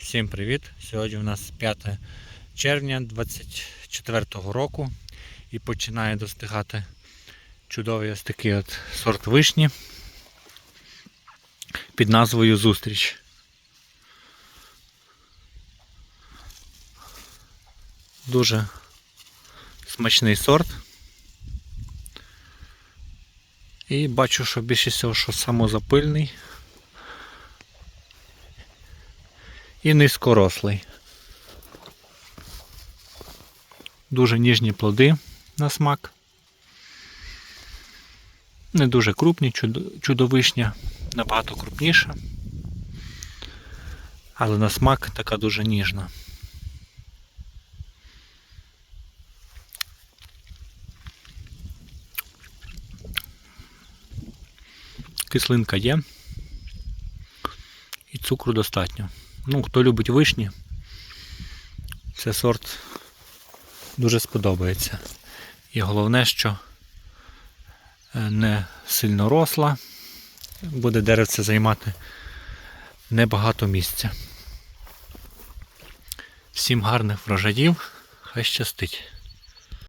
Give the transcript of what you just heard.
Всім привіт! Сьогодні у нас 5 червня 2024 року і починає достигати чудовий ось такий от сорт вишні під назвою Зустріч. Дуже смачний сорт. І бачу, що більше всього, що самозапильний. І низькорослий. Дуже ніжні плоди на смак. Не дуже крупні, чудо- чудовишня, набагато крупніша. Але на смак така дуже ніжна. Кислинка є. І цукру достатньо. Ну, хто любить вишні, це сорт дуже сподобається. І головне, що е, не сильно росла, буде деревце займати небагато місця. Всім гарних врожаїв, хай щастить!